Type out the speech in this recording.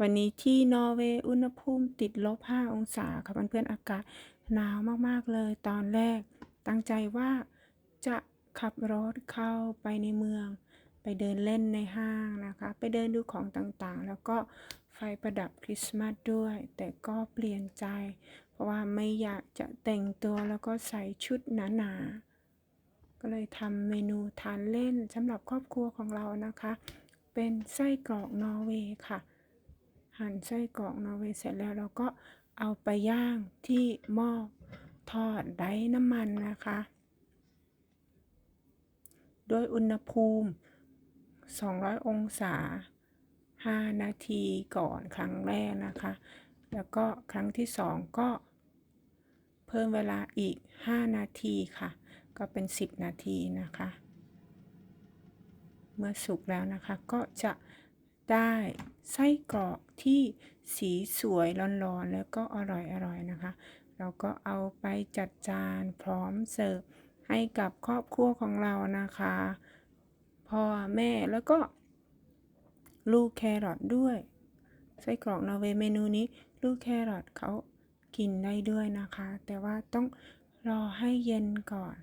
วันนี้ที่นอร์เวย์อุณหภูมิติดลบ 5 องศาค่ะเพื่อนๆอากาศหนาวมากๆเลยตอนแรก ตั้งใจว่าจะขับรถเข้าไปในเมือง ไปเดินเล่นในห้างนะคะ ไปเดินดูของต่างๆ แล้วก็ไฟประดับคริสต์มาสด้วย แต่ก็เปลี่ยนใจ เพราะว่าไม่อยากจะแต่งตัวแล้วก็ใส่ชุดหนาๆ ก็เลยทำเมนูทานเล่นสำหรับครอบครัวของเรานะคะ เป็นไส้กรอกนอร์เวย์ค่ะ หั่นไส้กรอกนอร์เวย์เสร็จแล้วเราก็เอาไปย่างที่หม้อทอดไร้น้ำมันนะคะ โดยอุณหภูมิ 200 องศา 5 นาทีก่อนครั้งแรกนะคะ แล้วก็ครั้งที่ 2 ก็เพิ่มเวลาอีก 5 นาทีค่ะ ก็เป็น 10 นาทีนะคะ เมื่อสุกแล้วนะคะก็จะ ได้ไส้กรอกที่สีสวยร้อนๆแล้วก็อร่อยๆนะคะ เราก็เอาไปจัดจานพร้อมเสิร์ฟให้กับครอบครัวของเรานะคะพ่อแม่แล้วก็ ลูกแครอทด้วยไส้กรอกนอร์เวย์เมนูนี้ ลูกแครอทเขากินได้ด้วยนะคะ แต่ว่าต้องรอให้เย็นก่อน